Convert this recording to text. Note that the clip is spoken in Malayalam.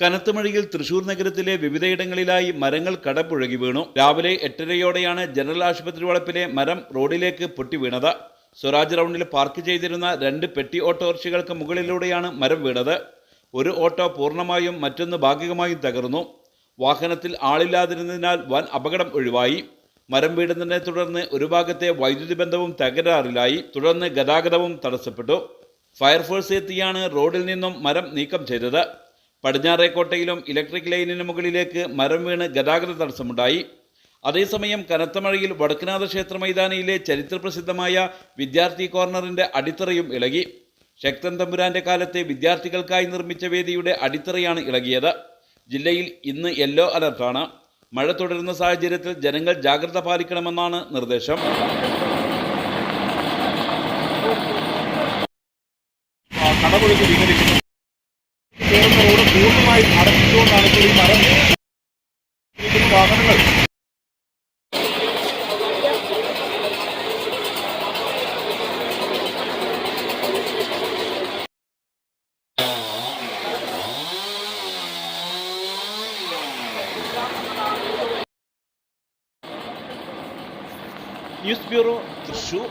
കനത്ത മഴയിൽ തൃശൂർ നഗരത്തിലെ വിവിധയിടങ്ങളിലായി മരങ്ങൾ കടപുഴകി വീണു. രാവിലെ എട്ടരയോടെയാണ് ജനറൽ ആശുപത്രി വളപ്പിലെ മരം റോഡിലേക്ക് പൊട്ടി വീണത് സ്വരാജ് റൗണ്ടിൽ പാർക്ക് ചെയ്തിരുന്ന രണ്ട് പെട്ടി ഓട്ടോറിക്ഷകൾക്ക് മുകളിലൂടെയാണ് മരം വീണത്. ഒരു ഓട്ടോ പൂർണമായും മറ്റൊന്ന് ഭാഗികമായും തകർന്നു. വാഹനത്തിൽ ആളില്ലാതിരുന്നതിനാൽ വൻ അപകടം ഒഴിവായി. മരം വീടുന്നതിനെ തുടർന്ന് ഒരു ഭാഗത്തെ വൈദ്യുതി ബന്ധവും തകരാറിലായി. തുടർന്ന് ഗതാഗതവും തടസ്സപ്പെട്ടു. ഫയർഫോഴ്സ് എത്തിയാണ് റോഡിൽ നിന്നും മരം നീക്കം ചെയ്തത്. പടിഞ്ഞാറേക്കോട്ടയിലും ഇലക്ട്രിക് ലൈനിന് മുകളിലേക്ക് മരം വീണ് ഗതാഗത തടസ്സമുണ്ടായി. അതേസമയം കനത്ത മഴയിൽ വടക്കുനാഥ ക്ഷേത്ര മൈതാനിയിലെ ചരിത്രപ്രസിദ്ധമായ വിദ്യാർത്ഥി കോർണറിന്റെ അടിത്തറയും ഇളകി. ശക്തൻ തമ്പുരാന്റെ കാലത്തെ വിദ്യാർത്ഥികൾക്കായി നിർമ്മിച്ച വേദിയുടെ അടിത്തറയാണ് ഇളകിയത്. ജില്ലയിൽ ഇന്ന് യെല്ലോ അലർട്ടാണ് മഴ തുടരുന്ന സാഹചര്യത്തിൽ ജനങ്ങൾ ജാഗ്രത പാലിക്കണമെന്നാണ് നിർദ്ദേശം. ഇപ്പോൾ വാഹനങ്ങൾ ന്യൂസ് ബ്യൂറോ തൃശൂർ.